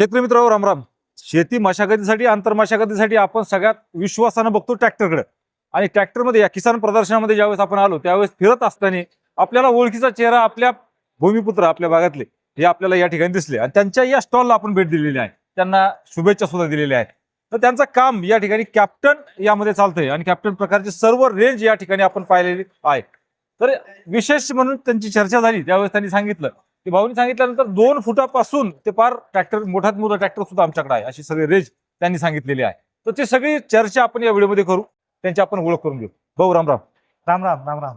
शेतकरी मित्रांनो रामराम शेती मशागतीसाठी आंतरमशागतीसाठी आपण सगळ्यात विश्वासानं बघतो ट्रॅक्टरकडे. आणि ट्रॅक्टरमध्ये या किसान प्रदर्शनामध्ये ज्यावेळेस आपण आलो त्यावेळेस फिरत असताना आपल्याला ओळखीचा चेहरा आपल्या भूमिपुत्र आपल्या भागातले हे आपल्याला या ठिकाणी दिसले. आणि त्यांच्या या स्टॉलला आपण भेट दिलेली आहे. त्यांना शुभेच्छा सुद्धा दिलेल्या आहेत. तर त्यांचं काम या ठिकाणी कॅप्टन यामध्ये चालतंय. आणि कॅप्टन प्रकारचे सर्व रेंज या ठिकाणी आपण पाहिलेली आहे. तर विशेष म्हणून त्यांची चर्चा झाली. त्यावेळेस त्यांनी सांगितलं ते भाऊनी सांगितल्यानंतर दोन फुटापासून ते पार ट्रॅक्टर मोठ्यात मोठा ट्रॅक्टर सुद्धा आमच्याकडे आहे. अशी सगळी रेंज त्यांनी सांगितलेली आहे. तर ती सगळी चर्चा आपण या व्हिडिओमध्ये करू. त्यांची आपण ओळख करून घेऊ. भाऊ रामराम राम. राम राम राम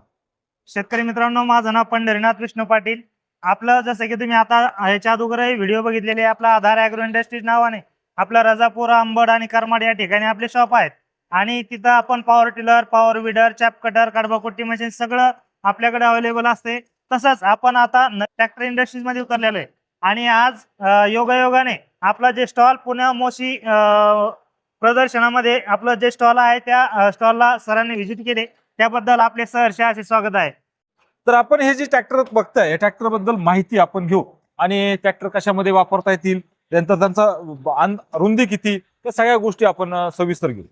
शेतकरी मित्रांनो माझं नाव पंढरीनाथ विष्णू पाटील. आपलं जसं की तुम्ही आता ह्याच्या अगोदरही व्हिडिओ बघितलेले आहे, आपला आधार अॅग्रो इंडस्ट्रीज नावाने आपलं रजापूर अंबड आणि करमाड या ठिकाणी आपले शॉप आहेत. आणि तिथं आपण power tiller power weeder chaff cutter कडबाकुट्टी machine सगळं आपल्याकडे अवेलेबल असते. तसंच आपण आता ट्रॅक्टर इंडस्ट्रीजमध्ये उतरलेलो आहे. आणि आज योगायोगाने आपला जे स्टॉल पुण्या मोशी प्रदर्शनामध्ये आपलं जे स्टॉल आहे त्या स्टॉलला सरांनी व्हिजिट केले. त्याबद्दल आपले सहर्ष असे स्वागत आहे. तर आपण हे जे ट्रॅक्टर बघताय या ट्रॅक्टरबद्दल माहिती आपण घेऊ. आणि ट्रॅक्टर कशामध्ये वापरता येतील त्यानंतर त्यांचा रुंदी किती त्या सगळ्या गोष्टी आपण सविस्तर घेऊ.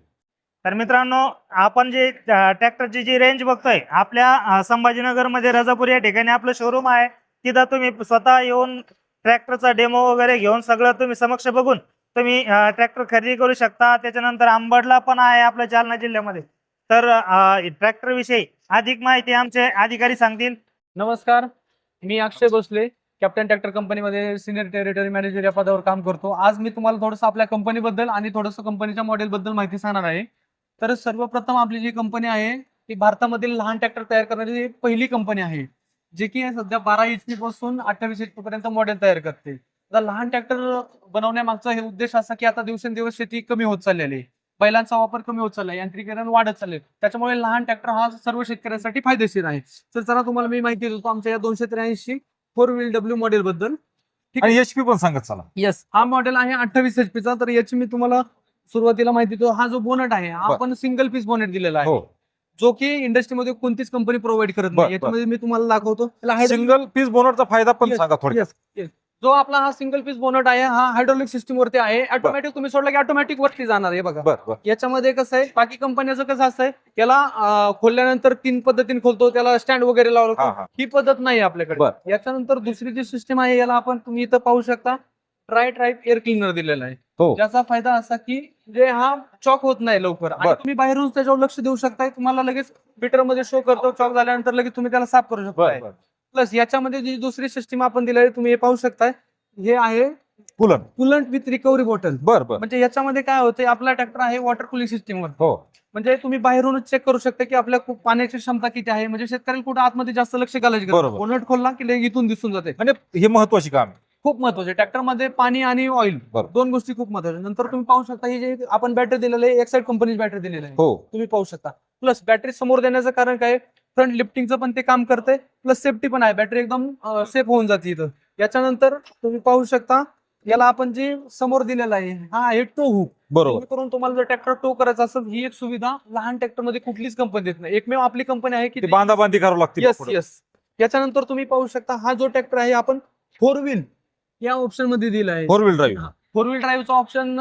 तर मित्रांनो आपण जे ट्रॅक्टरची जी रेंज बघतोय आपल्या संभाजीनगरमध्ये रजापूर या ठिकाणी आपलं शोरूम आहे. तिथं तुम्ही स्वतः येऊन ट्रॅक्टरचा डेमो वगैरे घेऊन सगळं तुम्ही समक्ष बघून तुम्ही ट्रॅक्टर खरेदी करू शकता. त्याच्यानंतर आंबडला पण आहे आपल्या जालना जिल्ह्यामध्ये. तर ट्रॅक्टर विषयी अधिक माहिती आमचे अधिकारी सांगतील. नमस्कार. मी अक्षय भोसले कॅप्टन ट्रॅक्टर कंपनीमध्ये सिनियर टेरिटरी मॅनेजर या पदावर काम करतो. आज मी तुम्हाला थोडंसं आपल्या कंपनीबद्दल आणि थोडंसं कंपनीच्या मॉडेलबद्दल माहिती सांगणार आहे. तर सर्वप्रथम आपली जी कंपनी आहे ती भारतामधील लहान ट्रॅक्टर तयार करणारी पहिली कंपनी आहे जे की सध्या बारा एच पासून अठ्ठावीस एच पर्यंत मॉडेल तयार करते. आता लहान ट्रॅक्टर बनवण्यामागचा हे उद्देश असा की आता दिवसेंदिवस शेती कमी होत चाललेली आहे. बैलांचा वापर कमी होत चाललाय यांत्रिकीकरण वाढत चाललंय. त्याच्यामुळे लहान ट्रॅक्टर हा सर्व शेतकऱ्यांसाठी फायदेशीर आहे. तर चला तुम्हाला मी माहिती देतो आमच्या या दोनशे त्र्याऐंशी फोर व्हील डब्ल्यू मॉडेल बद्दल. ठीक आणि एच पी पण सांगत चला. येस हा मॉडेल आहे अठ्ठावीस एच चा. तर याची मी तुम्हाला सुरुवातीला माहिती देतो हा जो बोनट आहे हा. आपण सिंगल पीस बोनट दिलेला आहे. हो. जो की इंडस्ट्रीमध्ये कोणतीच कंपनी प्रोव्हाइड करत नाही. याच्यामध्ये मी तुम्हाला दाखवतो. सिंगल पीस बोनरचा फायदा पण सांगा थोडक्यात. जो आपला हा सिंगल पीस बोनट आहे हा हायड्रोलिक सिस्टीम वरती आहे. ऑटोमॅटिक तुम्ही सोडला की ऑटोमॅटिक वरती जाणार आहे बघा. याच्यामध्ये कसं आहे बाकी कंपन्याचं कसं असतंय त्याला खोलल्यानंतर तीन पद्धतीने खोलतो त्याला स्टँड वगैरे लावलं हा पद्धत नाही आपल्याकडे. याच्यानंतर दुसरी जी सिस्टम आहे याला आपण तुम्ही इथं पाहू शकता. ट्राय ट्राईप एअर क्लिनर दिलेला आहे. हो. ज्याचा फायदा असा की जे हा चॉक होत नाही लवकर. आणि बर. तुम्ही बाहेरून त्याच्यावर लक्ष देऊ शकताय. तुम्हाला लगेच मीटरमध्ये शो करतो चॉक झाल्यानंतर लगेच तुम्ही त्याला साफ करू शकताय. बर. प्लस याच्यामध्ये जी दुसरी सिस्टीम आपण दिलेली आहे, तुम्ही हे पाहू शकताय. हे आहे पुलन कुलंट विथ रिकव्हरी बॉटल बर बर. म्हणजे याच्यामध्ये काय होते आपला ट्रॅक्टर आहे वॉटर कुलिंग सिस्टीमवर हो. म्हणजे तुम्ही बाहेरूनच चेक करू शकता की आपल्या पाण्याची क्षमता किती आहे. म्हणजे शेतकऱ्याला कुठं आतमध्ये जास्त लक्ष घालायची बरोबर. खोलला की लगेच इथून दिसून जाते. आणि हे महत्वाची काम आहे. खूप महत्त्वाचे. ट्रॅक्टरमध्ये पाणी आणि ऑइल. दोन गोष्टी खूप महत्त्वाच्या. नंतर तुम्ही पाहू शकता ही जे आपण बॅटरी दिलेली आहे एक्साइड कंपनीची बॅटरी दिलेली आहे. हो. तुम्ही पाहू शकता. प्लस बॅटरी समोर देण्याचं कारण काय? फ्रंट लिफ्टिंगचं पण ते काम करते प्लस सेफ्टी पण आहे. बॅटरी एकदम सेफ होऊन जाते इथं. याच्यानंतर तुम्ही पाहू शकता याला आपण जे समोर दिलेला आहे हा आहे टो हुक बरोबर. करून तुम्हाला जर ट्रॅक्टर टो करायचा असेल ही एक सुविधा लहान ट्रॅक्टरमध्ये कुठलीच कंपनी देत नाही. एकमेव आपली कंपनी आहे की बांधा बांधी करावं लागते येस येस याच्यानंतर तुम्ही पाहू शकता हा जो ट्रॅक्टर आहे आपण फोर व्हील या ऑप्शनमध्ये दिला आहे four wheel drive four wheel ड्राईव्हचा option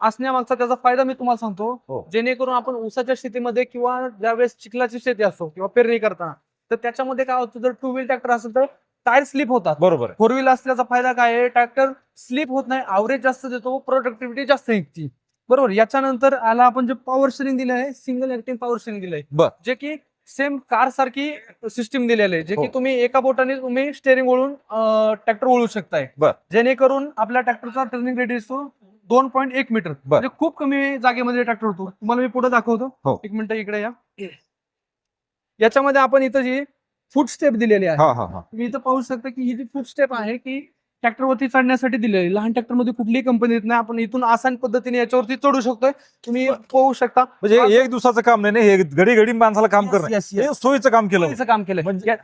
असण्यामागचा त्याचा फायदा मी तुम्हाला सांगतो. हो. जेणेकरून आपण ऊसाच्या शेतीमध्ये किंवा ज्यावेळेस चिखलाची शेती असो किंवा पेरणी करताना तर त्याच्यामध्ये काय होतं जर टू व्हील ट्रॅक्टर असेल तर टायर स्लिप होतात. बरोबर आहे. फोर व्हील असल्याचा फायदा काय आहे? ट्रॅक्टर स्लिप होत नाही अवरेज जास्त देतो प्रोडक्टिव्हिटी जास्त निघते बरोबर? याच्यानंतर आला आपण जे पॉवर स्टेरिंग दिलं आहे सिंगल ऍक्टिंग पॉवर स्टेरिंग दिलंय. बर. जे की सेम कार सारखी सिस्टीम दिलेली आहे जे की हो. तुम्ही एका बोटाने तुम्ही स्टेरिंग वळून ट्रॅक्टर वळू शकताय. बर. जेणेकरून आपल्या ट्रॅक्टरचा टर्निंग रेडियस तो दोन पॉईंट एक मीटर म्हणजे खूप कमी जागेमध्ये ट्रॅक्टर होतो तुम्हाला मी पुढे दाखवतो. हो. एक मिनिट इकडे या. याच्यामध्ये आपण इथं जी फूट स्टेप दिलेली आहे हा हा हा. तुम्ही इथं पाहू शकता की ही जी फूट स्टेप आहे की ट्रॅक्टर वरती चढण्यासाठी दिलेली लहान ट्रॅक्टरमध्ये कुठलीही कंपनी देत नाही. आपण इथून आसान पद्धतीने याच्यावरती चढू शकतोय. तुम्ही पाहू शकता. म्हणजे एक दिवसाचं काम नाही हे घडी घडी माणसाला काम करणं सोयीचं काम केलं. सोयीचं काम केलंय. म्हणजे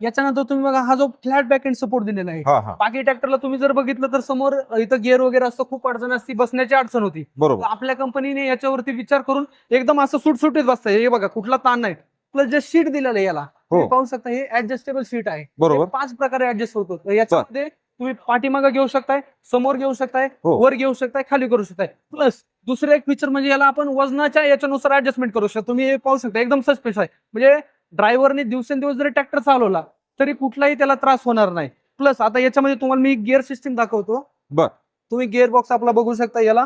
याच्यानंतर तुम्ही बघा हा जो फ्लॅट बॅक एंड सपोर्ट दिलेला आहे. बाकी ट्रॅक्टरला तुम्ही जर बघितलं तर समोर इथं गिअर वगैरे असतं. खूप अडचण असती. बसण्याची अडचण होती. बरोबर. आपल्या कंपनीने याच्यावरती विचार करून एकदम असं सुटसुटीत बसतंय. हे बघा कुठला ताण नाही. प्लस जे सीट दिलेलं आहे याला हो. पाहू शकता हे ऍडजस्टेबल सीट आहे. बरोबर. पाच प्रकारे ऍडजस्ट होतो. याच्यामध्ये तुम्ही पाठीमागं घेऊ शकताय समोर घेऊ शकताय हो. वर घेऊ शकताय खाली करू शकताय. प्लस दुसरं एक फीचर म्हणजे याला आपण वजनाच्या याच्यानुसार ऍडजस्टमेंट करू शकतो. तुम्ही हे पाहू शकता एकदम सस्पेन्स आहे. म्हणजे ड्रायव्हरने दिवसेंदिवस जरी ट्रॅक्टर चालवला तरी कुठलाही त्याला त्रास होणार नाही. प्लस आता याच्यामध्ये तुम्हाला मी गिअर सिस्टीम दाखवतो. बर. तुम्ही गिअर बॉक्स आपला बघू शकता याला.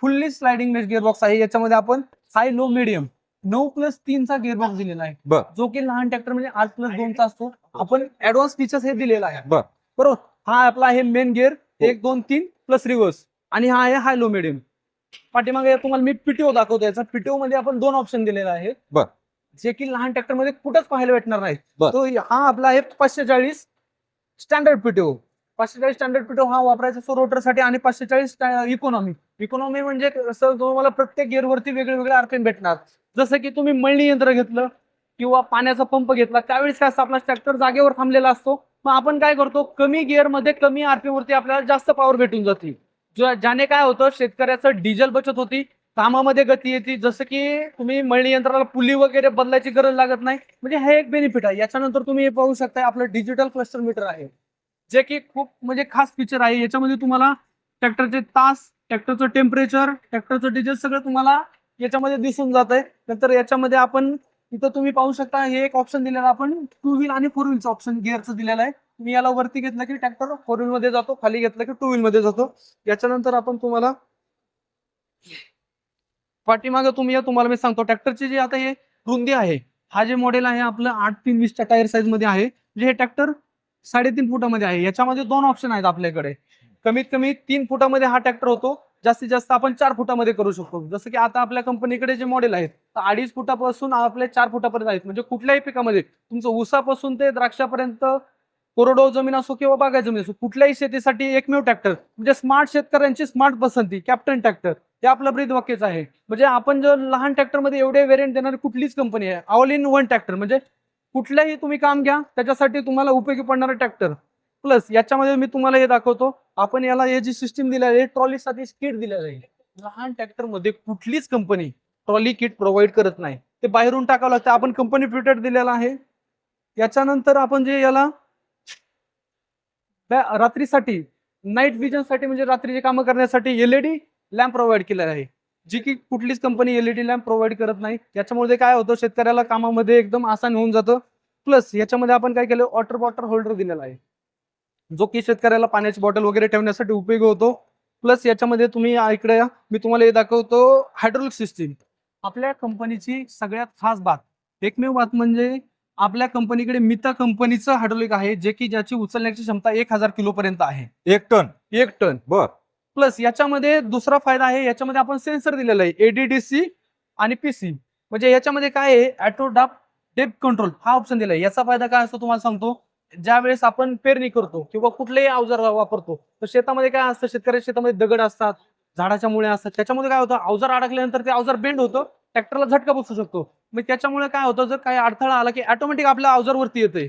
फुल्ली स्लायडिंग गिअर बॉक्स आहे. याच्यामध्ये आपण हाय लो मिडियम नऊ प्लस तीनचा गिअर बॉक्स दिलेला आहे. बर. जो की लहान ट्रॅक्टर म्हणजे आठ प्लस दोनचा असतो. आपण ऍडव्हान्स फीचर्स हे दिलेला आहे. बर. बरोबर? हा आपला आहे मेन गिअर एक दोन तीन प्लस रिव्हर्स आणि हा आहे हाय लो मिडियम पाठीमागे तुम्हाला मी पीटीओ दाखवतो याचा पीटीओ मध्ये आपण दोन ऑप्शन दिलेला आहे. जे की लहान ट्रॅक्टरमध्ये कुठंच पाहायला भेटणार नाही. तो हा आपला आहे पाचशे चाळीस स्टँडर्ड पीटीओ पाचशे चाळीस स्टँडर्ड पीटीओ हा वापरायचा सो रोटरसाठी आणि पाचशे चाळीस इकॉनॉमी इकॉनॉमी म्हणजे कसं तुम्हाला प्रत्येक gear वरती वेगळे वेगळे आरपीएम भेटणार. जसं की तुम्ही मळणी यंत्र घेतलं किंवा पाण्याचा पंप घेतला त्यावेळेस काय असतं आपला ट्रॅक्टर जागेवर थांबलेला असतो. मग आपण काय करतो? कमी गिअरमध्ये कमी आरपीएम वरती आपल्याला जास्त पॉवर भेटून जाते. ज्याने काय होतं? शेतकऱ्याचं डिझेल बचत होती कामामध्ये गती येते. जसं की तुम्ही मळणी यंत्राला पुली वगैरे बदलायची गरज लागत नाही. म्हणजे हे एक बेनिफिट आहे. याच्यानंतर तुम्ही हे पाहू शकता आपलं डिजिटल क्लस्टर मीटर आहे. जे की खूप म्हणजे खास फीचर आहे. याच्यामध्ये तुम्हाला ट्रॅक्टरचे तास ट्रॅक्टरचं टेम्परेचर ट्रॅक्टरचं डिझेल सगळं तुम्हाला याच्यामध्ये दिसून जात आहे नंतर याच्यामध्ये आपण इथं तुम्ही पाहू शकता हे एक ऑप्शन दिलेला आपण टू व्हील आणि फोर व्हीलचं ऑप्शन गिअरचं दिलेलं आहे. तुम्ही याला वरती घेतलं की ट्रॅक्टर फोर व्हील मध्ये जातो खाली घेतलं की टू व्हील मध्ये जातो. याच्यानंतर आपण तुम्हाला पाठीमागं तुम्ही या तुम्हाला मी सांगतो ट्रॅक्टरची जी आता हे रुंदी आहे हा जे मॉडेल आहे आपलं आठ तीन वीसच्या टायर साईजमध्ये आहे. जे हे ट्रॅक्टर साडेतीन फुटामध्ये आहे. याच्यामध्ये दोन ऑप्शन आहेत आपल्याकडे. कमीत कमी तीन फुटामध्ये हा ट्रॅक्टर होतो. जास्तीत जास्त आपण चार फुटामध्ये करू शकतो. जसं की आता आपल्या कंपनीकडे जे मॉडेल आहेत तर अडीच फुटापासून आपल्या चार फुटापर्यंत आहेत. म्हणजे कुठल्याही पिकामध्ये तुमचं ऊसापासून ते द्राक्षापर्यंत कोरडो जमीन असो किंवा बागाय जमीन असो कुठल्याही शेतीसाठी एकमेव ट्रॅक्टर म्हणजे स्मार्ट शेतकऱ्यांची स्मार्ट पसंती कॅप्टन ट्रॅक्टर हे आपलं ब्रीद वाक्यच आहे. म्हणजे आपण जर लहान ट्रॅक्टरमध्ये एवढे व्हेरियंट देणारी कुठलीच कंपनी आहे ऑल इन वन ट्रॅक्टर म्हणजे कुठल्याही तुम्ही काम घ्या त्याच्यासाठी तुम्हाला उपयोगी पडणारा ट्रॅक्टर प्लस याच्यामध्ये मी तुम्हाला हे दाखवतो आपण याला हे जी सिस्टीम दिलेली आहे ट्रॉलीसाठी किट दिल्या जाईल. लहान ट्रॅक्टरमध्ये कुठलीच कंपनी ट्रॉली किट प्रोव्हाइड करत नाही. ते बाहेरून टाकावं लागतं. आपण कंपनी फिटेड दिलेला आहे. याच्यानंतर आपण जे याला रात्रीसाठी नाईट विजनसाठी म्हणजे रात्रीचे कामं करण्यासाठी एलईडी लॅम्प प्रोव्हाइड केलेला आहे. जी की कुठलीच कंपनी एलईडी लॅम्प प्रोव्हाइड करत नाही. याच्यामुळे काय होतं शेतकऱ्याला कामामध्ये एकदम आसान होऊन जातं. प्लस याच्यामध्ये आपण काय केलं वॉटर बॉटल होल्डर दिलेला आहे. जो की शेतकऱ्याला पाण्याची बॉटल वगैरे ठेवण्यासाठी उपयोगी होतो. प्लस याच्यामध्ये तुम्ही इकडे मी तुम्हाला हे दाखवतो हायड्रोलिक सिस्टीम. आपल्या कंपनीची सगळ्यात खास बात एकमेव बात म्हणजे आपल्या कंपनीकडे मिता कंपनीचं हायड्रोलिक आहे जे की ज्याची उचलण्याची क्षमता एक हजार किलो पर्यंत आहे. एक टन? एक टन. बर. प्लस याच्यामध्ये दुसरा फायदा आहे याच्यामध्ये आपण सेन्सर दिलेला आहे एडीडीसी आणि पीसी म्हणजे याच्यामध्ये काय आहे ॲटोडाप डेप कंट्रोल हा ऑप्शन दिलाय. याचा फायदा काय असतो तुम्हाला सांगतो? ज्या वेळेस आपण पेरणी करतो किंवा कुठलेही अवजार वापरतो तर शेतामध्ये काय असतं? शेतकऱ्या शेतामध्ये दगड असतात झाडाच्या मुळे असतात. त्याच्यामध्ये काय होतं? अवजार अडकल्यानंतर ते अवजार बेंड होतं ट्रॅक्टरला झटका बसू शकतो. मग त्याच्यामुळे काय होतं? जर काही अडथळा आला की ऑटोमॅटिक आपल्या अवजारवरती येते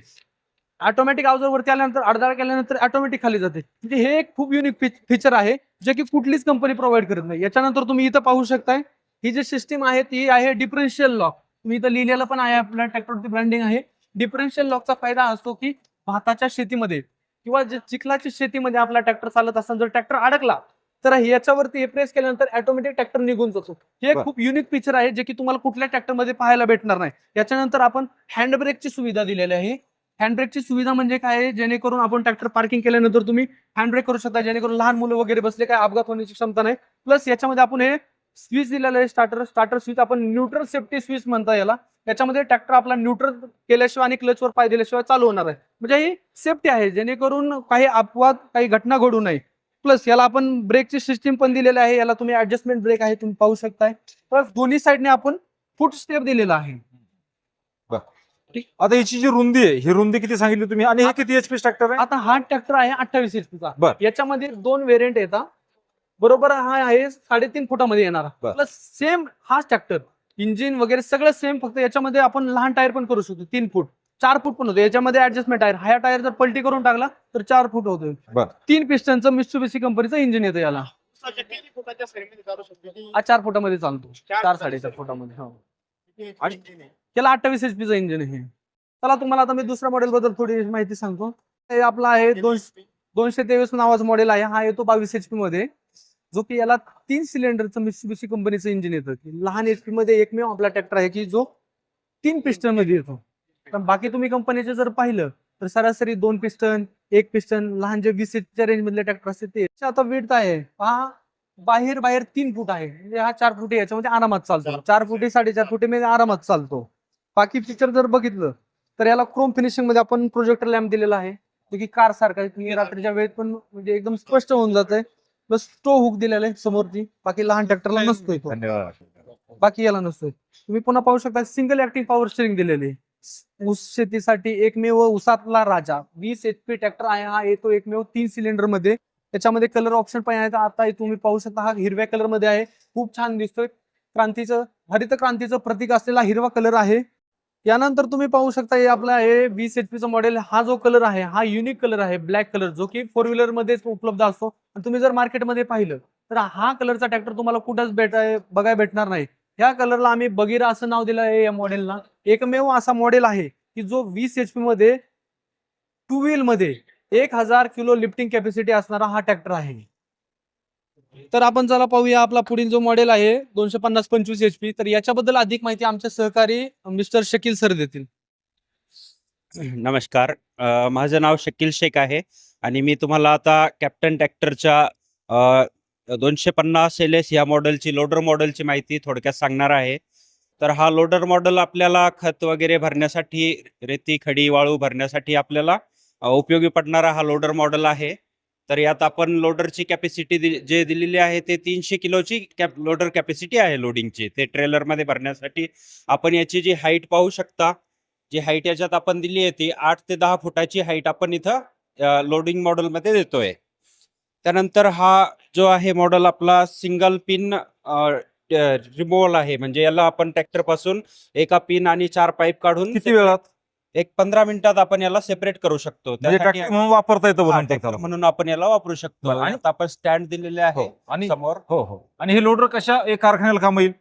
ऑटोमॅटिक अवजारवरती आल्यानंतर अडदाळ केल्यानंतर ऑटोमॅटिक खाली जाते. म्हणजे हे एक खूप युनिक फीचर आहे जे की कुठलीच कंपनी प्रोव्हाइड करत नाही. याच्यानंतर तुम्ही इथं पाहू शकताय ही जी सिस्टीम आहे ती आहे डिफरन्शियल लॉक तुम्ही इथं लिहिलेलं पण आहे आपल्या ट्रॅक्टरची ब्रँडिंग आहे. डिफरन्शियल लॉकचा फायदा असतो की भाताच्या शेतीमध्ये किंवा जे चिखलाच्या शेतीमध्ये आपला ट्रॅक्टर चालत असताना जर ट्रॅक्टर अडकला तर याच्यावरती हे प्रेस केल्यानंतर ऑटोमॅटिक ट्रॅक्टर निघून जातो. हे. खूप युनिक फीचर आहे जे की तुम्हाला कुठल्या ट्रॅक्टरमध्ये पाहायला भेटणार नाही. याच्यानंतर आपण हँड ब्रेकची सुविधा दिलेली आहे. हँड ब्रेकची सुविधा म्हणजे काय आहे? जेणेकरून आपण ट्रॅक्टर पार्किंग केल्यानंतर तुम्ही हँड ब्रेक करू शकता जेणेकरून लहान मुलं वगैरे बसले काय अपघात होण्याची क्षमता नाही. प्लस याच्यामध्ये आपण हे स्विच दिलेलं आहे स्टार्टर स्टार्टर स्विच आपण न्यूट्रल सेफ्टी स्विच म्हणता याला. याच्यामध्ये ट्रॅक्टर आपला न्यूट्रल केल्याशिवाय आणि क्लचवर पाय दिल्याशिवाय चालू होणार आहे. म्हणजे ही सेफ्टी आहे जेणेकरून काही अपवाद काही घटना घडू नये. प्लस याला आपण ब्रेकची सिस्टीम पण दिलेली आहे याला तुम्ही ऍडजस्टमेंट ब्रेक आहे तुम्ही पाहू शकताय. प्लस दोन्ही साईडने आपण फुट स्टेप दिलेला आहे. आता याची जी रुंदी आहे ही रुंदी किती सांगितली तुम्ही? आणि हे किती एचपी ट्रॅक्टर आहे? आता हा ट्रॅक्टर आहे अठ्ठावीस एचपीचा. याच्यामध्ये दोन व्हेरियंट येतात. बरोबर हा आहे साडेतीन फुटामध्ये येणारा. बर. प्लस सेम हाच ट्रॅक्टर इंजिन वगैरे सगळं सेम फक्त याच्यामध्ये आपण लहान टायर पण करू शकतो. तीन फूट. चार फूट पण होतो. याच्यामध्ये ऍडजस्टमेंट टायर हा टायर जर पलटी करून टाकला तर चार फूट होतो बर. तीन पिस्टनचं मिस्टुबिशी कंपनीचं इंजिन येतं याला. हा चार फुटामध्ये चालतो. चार साडेचार फुटामध्ये हो. याला अठ्ठावीस एच पीचं इंजिन आहे चला तुम्हाला आता मी दुसऱ्या मॉडेल बद्दल थोडी माहिती सांगतो. हे आपलं आहे दोन दोनशे तेवीस नावाचा मॉडेल आहे. हा येतो बावीस एच पी मध्ये. जो की याला तीन सिलेंडरचं मित्सुबिशी कंपनीचं इंजिन येतं की लहान एचपी मध्ये एकमेव आपला ट्रॅक्टर आहे की जो तीन पिस्टनमध्ये येतो. पण बाकी तुम्ही कंपनीचे जर पाहिलं तर सरासरी दोन पिस्टन एक पिस्टन लहान जे वीस च्या रेंज मधले ट्रॅक्टर असते ते. आता विड्थ आहे. पहा बाहेर बाहेर तीन फूट आहे. म्हणजे हा चार फुटे याच्यामध्ये आरामात चालतो. चार फुटे साडेचार फुटे मध्ये म्हणजे आरामात चालतो. बाकी फीचर जर बघितलं तर याला क्रोम फिनिशिंगमध्ये आपण प्रोजेक्टर लॅम्प दिलेला आहे. जो की कार सारखा आहे. तुम्ही रात्रीच्या वेळेत पण म्हणजे एकदम स्पष्ट होऊन जात आहे प्लस टो हुक दिलेला आहे समोरची. बाकी लहान ट्रॅक्टरला नसतोय तो. बाकी याला नसतोय. तुम्ही पुन्हा पाहू शकता सिंगल ऍक्टिंग पॉवर स्टेरिंग दिलेले आहे. ऊस शेतीसाठी एकमेव उसातला राजा. वीस एच पी ट्रॅक्टर आहे हा येतो एकमेव तीन सिलेंडरमध्ये. त्याच्यामध्ये कलर ऑप्शन पण आहे आता तुम्ही पाहू शकता हा हिरव्या कलरमध्ये आहे. खूप छान दिसतोय. क्रांतीचं हरित क्रांतीचं प्रतीक असलेला हिरवा कलर आहे. यानंतर तुम्ही पाहू शकता हे आपला हे वीस एच चा मॉडेल हा जो कलर आहे हा युनिक कलर आहे ब्लॅक कलर जो की फोर व्हीलर मध्येच उपलब्ध असतो. आणि तुम्ही जर मार्केटमध्ये पाहिलं तर हा कलरचा ट्रॅक्टर तुम्हाला कुठंच भेट बघायला भेटणार नाही. ह्या कलरला आम्ही बगीरा असं नाव दिलं आहे या मॉडेलला एकमेव असा मॉडेल आहे की जो वीस एच पी मध्ये टू व्हील मध्ये एक हजार किलो लिफ्टिंग कॅपॅसिटी असणारा हा ट्रॅक्टर आहे. तर आपण चला पाहूया आपला पुढील जो मॉडेल आहे दोनशे पन्नास पंचवीस एच पी तर याच्याबद्दल अधिक माहिती आमच्या सहकारी मिस्टर शकील सर देतील. नमस्कार. अ, माझं नाव शकील शेख आहे आणि मी तुम्हाला आता कॅप्टन ट्रॅक्टरच्या दोनशे पन्नास एल एस या मॉडेलची लोडर मॉडेलची माहिती थोडक्यात सांगणार आहे. तर हा लोडर मॉडेल आपल्याला खत वगैरे भरण्यासाठी रेती खडी वाळू भरण्यासाठी आपल्याला अ, उपयोगी पडणारा हा लोडर मॉडेल आहे. तर यात आपण लोडरची कॅपॅसिटी जे दिलेली आहे ते तीनशे किलोची कॅप लोडर कॅपॅसिटी आहे लोडिंगची ते ट्रेलरमध्ये भरण्यासाठी आपण याची जी हाईट पाहू शकता जी हाईट याच्यात आपण दिली आहे ती आठ ते दहा फुटाची हाईट आपण इथं लोडिंग मॉडेलमध्ये देतोय. त्यानंतर हा जो आहे मॉडेल आपला सिंगल पिन रिमोवल आहे. म्हणजे याला आपण ट्रॅक्टरपासून एका पिन आणि चार पाईप काढून किती वेळात? एक पंधरा मिनिटात आपण याला सेपरेट करू शकतो. म्हणजे त्यासाठी म्हणून वापरता येतं हा, बनवून tractor त्याला. म्हणून आपण याला वापरू शकतो. बरं, आणि- आणि आपण स्टँड दिलेले आहे हो आणि समोर. हो हो. आणि हे लोडर कशा एक कारखान्याला काम येईल?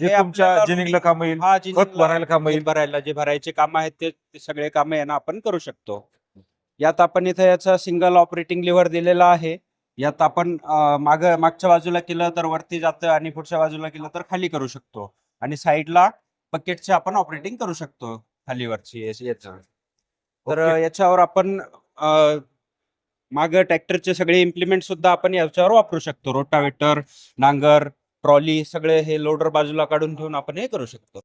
हे हे तुमच्या आपल्याला जिनिंगला काम येईल? हा खत भरायला काम येईल? भरायला जे भरायचे काम आहेत ते ते सगळे कामं यांना आपण करू शकतो. यात आपण इथं याचा सिंगल ऑपरेटिंग लिव्हर दिलेला आहे. यात आपण अं, माग मागच्या बाजूला केलं तर वरती जातं आणि पुढच्या बाजूला केलं तर खाली करू शकतो. आणि साईडला बकेटचे आपण ऑपरेटिंग करू शकतो. खालीवरची याच- तर. याच्यावर आपण माग ट्रॅक्टरचे सगळे इम्प्लिमेंट सुद्धा आपण याच्यावर वापरू शकतो. रोटावेटर नांगर ट्रॉली सगळे हे लोडर बाजूला काढून ठेवून आपण हे करू शकतो.